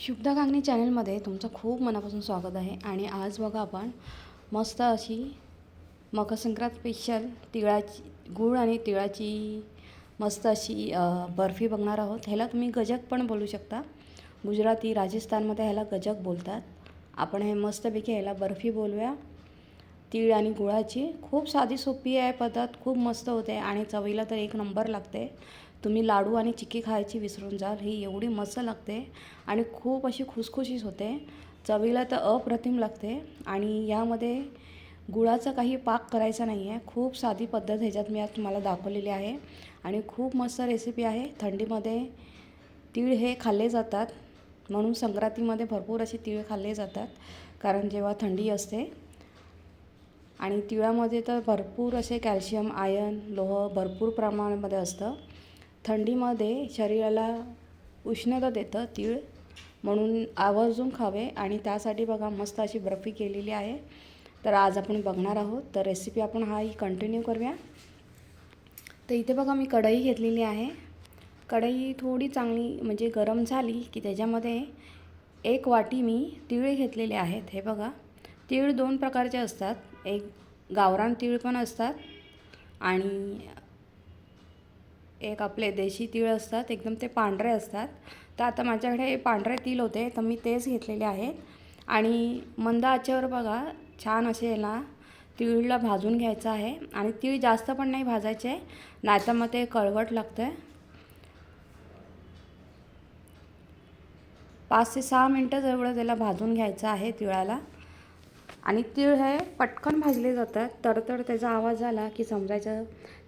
शुभदा कांगणी चॅनलमध्ये तुमचं खूप मनापासून स्वागत आहे. आणि आज बघा आपण मस्त अशी मकरसंक्रांत स्पेशल तिळाची गूळ आणि तिळाची मस्त अशी बर्फी बघणार आहोत. ह्याला तुम्ही गजक पण बोलू शकता. गुजराती राजस्थानमध्ये ह्याला गजक बोलतात. आपण हे मस्तपैकी ह्याला बर्फी बोलूया. तीळ आणि गुळाची खूप साधी सोपी आहे पद्धत खूप मस्त होते आणि चवीला तर एक नंबर लागते. तुम्ही लाडू आणि चिक्की खायची विसरून जाल. ही एवढी मस्त लागते आणि खूप अशी खुसखुशीच होते. चवीला तर अप्रतिम लागते आणि यामध्ये गुळाचा काही पाक करायचा नाही आहे खूप साधी पद्धत ह्याच्यात मी आज तुम्हाला दाखवलेली आहे आणि खूप मस्त रेसिपी आहे. थंडीमध्ये तीळ हे खाल्ले जातात. म्हणून संक्रांतीमध्ये भरपूर असे तीळ खाल्ले जातात. कारण जेव्हा थंडी असते आणि तिळामध्ये तर भरपूर असे कॅल्शियम आयर्न लोह भरपूर प्रमाणामध्ये असतं. थंडीमध्ये शरीराला उष्णता देतं तीळ म्हणून आवर्जून खावे आणि त्यासाठी बघा मस्त अशी बर्फी केलेली आहे. तर आज आपण बघणार आहोत. तर रेसिपी आपण हा ही कंटिन्यू करूया. तर इथे बघा मी कढई घेतलेली आहे. कढई थोडी चांगली म्हणजे गरम झाली की त्याच्यामध्ये एक वाटी मी तीळ घेतलेले आहेत. हे बघा तीळ दोन प्रकारचे असतात. एक गावरान तीळ पण असतात आणि एक आपले देशी तीळ असतात एकदम ते पांढरे असतात. तर आता माझ्याकडे पांढरे तीळ होते तर मी तेच घेतलेले आहेत. आणि मंद आचेवर बघा छान असे याला तीळला भाजून घ्यायचं आहे. आणि तीळ जास्त पण नाही भाजायचे नाहीतर मग ते कळवट लागतं. पाच ते सहा मिनटं एवढं त्याला भाजून घ्यायचं आहे तिळाला. आणि तीळ हे पटकन भाजले जातात. तडतड त्याचा आवाज आला की समजायचं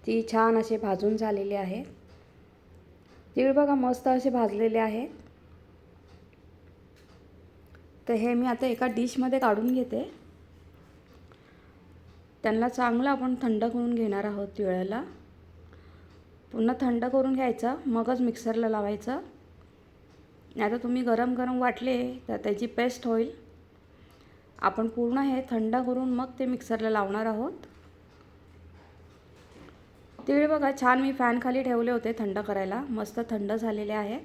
ती छान असे भाजून झालेले आहे. तीळ बघा मस्त असे भाजलेले आहेत तर हे मी आता एका डिशमध्ये काढून घेते. त्यांना चांगलं आपण थंड करून घेणार आहोत तिळाला पुन्हा थंड करून घ्यायचं मगच मिक्सरला लावायचं. नाही तर तुम्ही गरम गरम वाटले तर त्याची पेस्ट होईल. आपण पूर्ण हे थंड करून मग ते मिक्सरला लावणार आहोत. तीळ बघा छान मी फॅनखाली ठेवले होते थंड करायला. मस्त थंड झालेले आहे.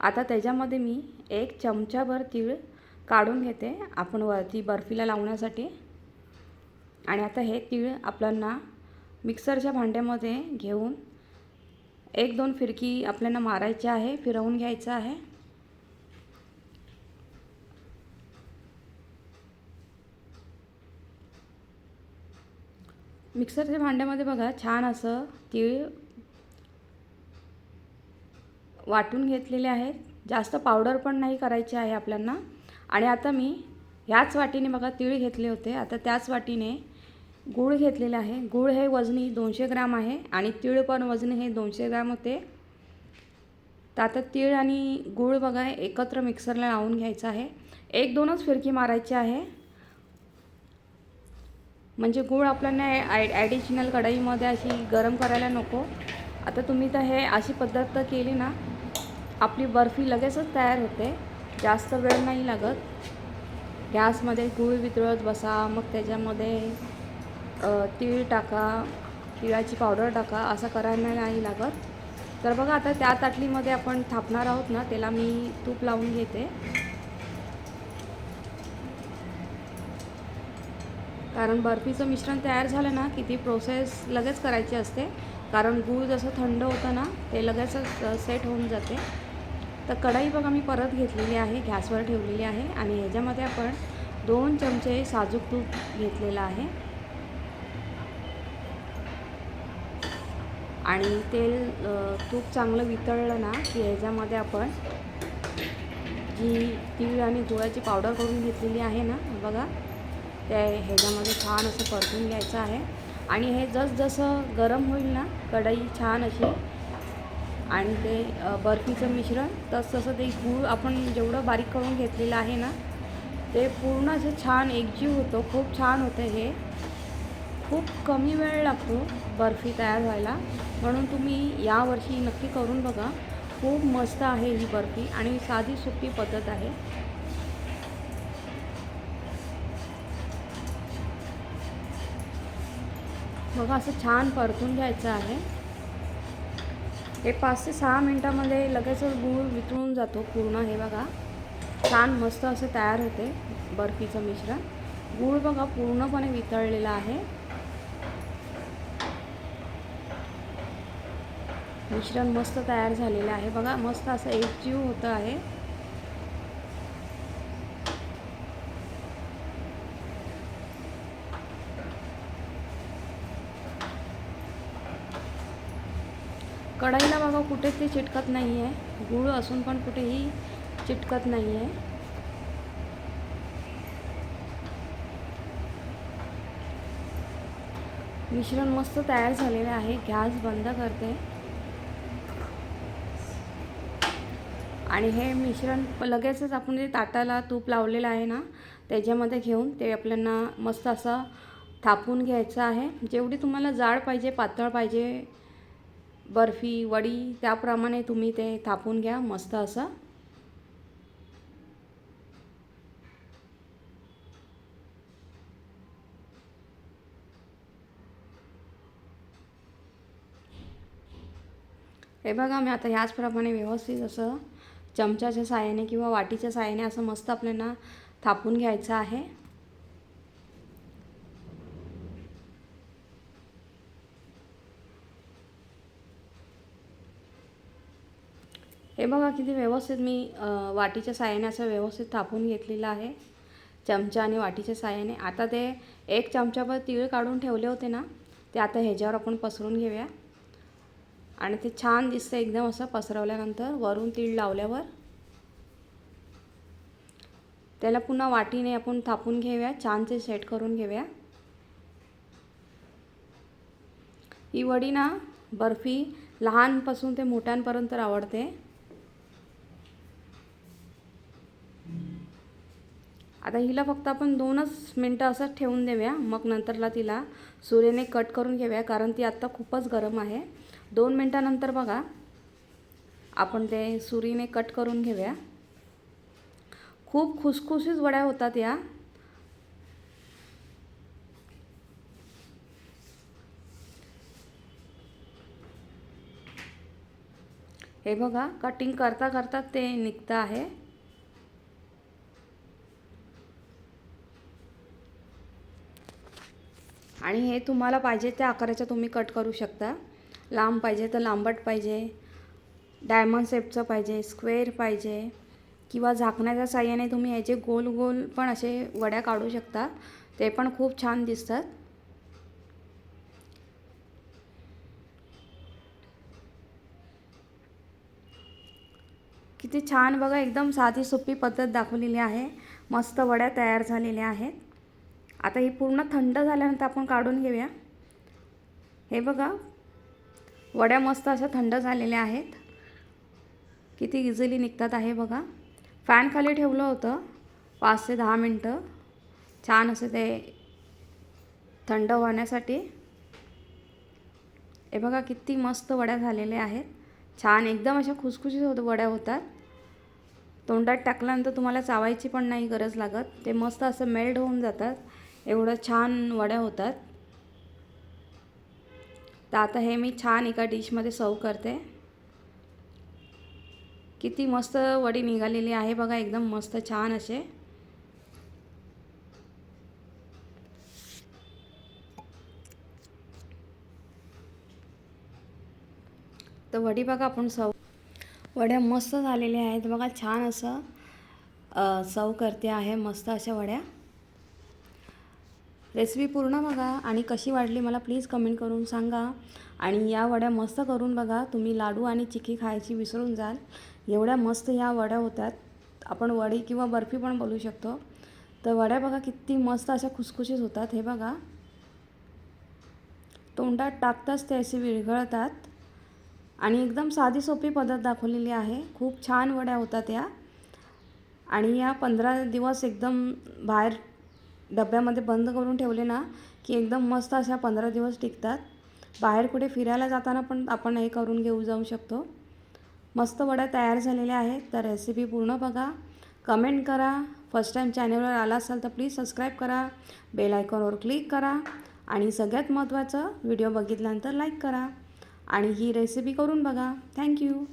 आता त्याच्यामध्ये मी एक चमचाभर तीळ काढून घेते आपण वरती बर्फीला लावण्यासाठी. आणि आता हे तीळ आपल्यांना मिक्सरच्या भांड्यामध्ये घेऊन एक दोन फिरकी आपल्याला मारायची आहे फिरवून घ्यायचं आहे. मिक्सरच्या भांड्यामध्ये बघा छान असं तीळ वाटून घेतलेले आहेत. जास्त पावडर पण नाही करायची आहे आपल्यांना. आणि आता मी ह्याच वाटीने बघा तीळ घेतले होते. आता त्याच वाटीने गूळ घेतलेला आहे. गूळ हे वजनी दोनशे ग्राम आहे आणि तीळ पण वजनी हे दोनशे ग्राम होते. तर आता तीळ आणि गूळ बघा एकत्र मिक्सरला लावून घ्यायचं आहे. एक दोनच फिरकी मारायची आहे. म्हणजे गूळ आपल्याला ॲ ॲडिशनल कढईमध्ये अशी गरम करायला नको. आता तुम्ही तर हे अशी पद्धत केली ना आपली बर्फी लगेचच तयार होते. जास्त वेळ नाही लागत. गॅसमध्ये गूळ वितळत बसा मग त्याच्यामध्ये तीळ टाका तिळाची पावडर टाका असं करायला नाही लागत. तर बघा आता त्या ताटलीमध्ये आपण थापणार आहोत ना त्याला मी तूप लावून घेते. कारण बर्फीचं मिश्रण तयार झालं ना की ती प्रोसेस लगेच करायची असते. कारण गूळ जसं थंड होतं ना ते लगेचच सेट होऊन जाते. तर कढई बघा मी परत घेतलेली आहे गॅसवर ठेवलेली आहे. आणि ह्याच्यामध्ये आपण दोन चमचे साजूक तूप घेतलेलं आहे. आणि तेल तूप चांगलं वितळलं ना की ह्याच्यामध्ये आपण जी तीळ आणि गुळाची पावडर करून घेतलेली आहे ना बघा. त्या ह्याच्यामध्ये छान असं परतून घ्यायचं आहे. आणि हे जसजसं गरम होईल ना कढई छान अशी आणि ते बर्फीचं मिश्रण तसतसं ते गूळ आपण जेवढं बारीक करून घेतलेलं आहे ना ते पूर्ण असं छान एकजीव होतो. खूप छान होतं हे. खूप कमी वेळ लागतो बर्फी तयार व्हायला. म्हणून तुम्ही यावर्षी नक्की करून बघा. खूप मस्त आहे ही बर्फी आणि साधी सोपी पद्धत आहे. बघा असं छान परतून घ्यायचं आहे. हे पाच ते सहा मिनटामध्ये लगेचच गूळ वितळून जातो पूर्ण हे बघा. छान मस्त असं तयार होते बर्फीचं मिश्रण. गूळ बघा पूर्णपणे वितळलेला आहे. मिश्रण मस्त तयार झालेलं आहे. बघा मस्त असं एकजीव होतं आहे. कढईला बघा कुठे ते चिटकत नाही आहे गूळ असून पण कुठेही चिटकत नाही आहे मिश्रण मस्त तयार झालेलं आहे. गॅस बंद करते. आणि हे मिश्रण लगेचच आपण जे ताटाला तूप लावलेलं आहे ना त्याच्यामध्ये घेऊन ते आपल्याला मस्त असं थापून घ्यायचं आहे. जेवढी तुम्हाला जाड पाहिजे पातळ पाहिजे बर्फी वडी त्याप्रमाणे तुम्ही ते थापून घ्या मस्त असं. हे बघा मी आता ह्याचप्रमाणे व्यवस्थित असं चमच्याच्या साहाय्याने किंवा वाटीच्या साहाय्याने असं मस्त आपल्याला थापून घ्यायचं आहे. हे बघा किती व्यवस्थित मी वाटीच्या साह्याने असं व्यवस्थित थापून घेतलेलं आहे. चमचा आणि वाटीच्या साह्याने. आता ते एक चमचाभर तीळ काढून ठेवले होते ना ते आता ह्याच्यावर आपण पसरून घेऊया. आणि ते छान दिसतं एकदम असं पसरवल्यानंतर वरून तीळ लावल्यावर. त्याला पुन्हा वाटीने आपण थापून घेऊया छानसे सेट करून घेऊया. ही वडी ना बर्फी लहानपासून ते मोठ्यांपर्यंत आवडते. आता हिला फक्त आपण दोनच मिनटं असंच ठेवून देऊया. मग नंतरला तिला सुरेने कट करून घेऊया कारण ती आत्ता खूपच गरम आहे. दोन मिनटानंतर बघा आपण ते सुरीने कट करून घेऊया. खूप खुसखुशीत वड्या होतात या. हे बघा कटिंग करता करता ते निघतं आहे. आणि हे तुम्हाला पाहिजे त्या आकाराचं तुम्ही कट करू शकता. लांब पाहिजे तर लांबट पाहिजे. डायमंड शेपचं पाहिजे स्क्वेअर पाहिजे किंवा झाकण्याच्या साह्याने तुम्ही ह्याचे गोल गोल पण असे वड्या काढू शकता ते पण खूप छान दिसतात. किती छान बघा एकदम साधी सोपी पद्धत दाखवलेली आहे. मस्त वड्या तयार झालेल्या आहेत. आता ही पूर्ण थंड झाल्यानंतर आपण काढून घेऊया. हे बघा वड्या मस्त अशा थंड झालेल्या आहेत. किती इझिली निघतात आहे बघा. फॅन खाली ठेवलं होतं पाच ते दहा मिनटं. छान असं ते थंड होण्यासाठी. हे बघा किती मस्त वड्या झालेल्या आहेत. छान एकदम अशा खुसखुशीत होत वड्या होतात. तोंडात टाकल्यानंतर तुम्हाला चावायची पण नाही गरज लागत. ते मस्त असं मेल्ट होऊन जातात. एवढं छान वड्या होतात. तर आता हे मी छान एका डिशमध्ये सर्व करते. किती मस्त वडी निघालेली आहे बघा एकदम मस्त छान असे. तर वडी बघा आपण सव वड्या मस्त झालेल्या आहेत बघा छान असं सव करते आहे मस्त अशा वड्या. रेसिपी पूर्ण बघा आणि कशी वाढली मला प्लीज कमेंट करून सांगा. आणि या वड्या मस्त करून बघा. तुम्ही लाडू आणि चिकी खायची विसरून जाल. एवढ्या मस्त या वड्या होतात आपण वडी किंवा बर्फी पण बोलू शकतो. तर वड्या बघा किती मस्त अशा खुसखुशीत होतात. हे बघा. तोंडात टाकताच ते असे विरघळतात. आणि एकदम साधी सोपी पद्धत दाखवलेली आहे. खूप छान वड्या होतात या. आणि या पंधरा दिवस एकदम बाहेर डब्यामध्ये बंद करून ठेवले ना की एकदम मस्त अशा पंधरा दिवस टिकतात. बाहेर कुठे फिरायला जाताना पण आपण हे करून घेऊ जाऊ शकतो. मस्त वड्या तयार झालेल्या आहेत. तर रेसिपी पूर्ण बघा. कमेंट करा. फर्स्ट टाईम चॅनलवर आला असाल तर प्लीज सबस्क्राईब करा. बेल आयकॉनवर क्लिक करा. आणि सगळ्यात महत्त्वाचं व्हिडिओ बघितल्यानंतर लाईक करा. आणि ही रेसिपी करून बघा. थँक्यू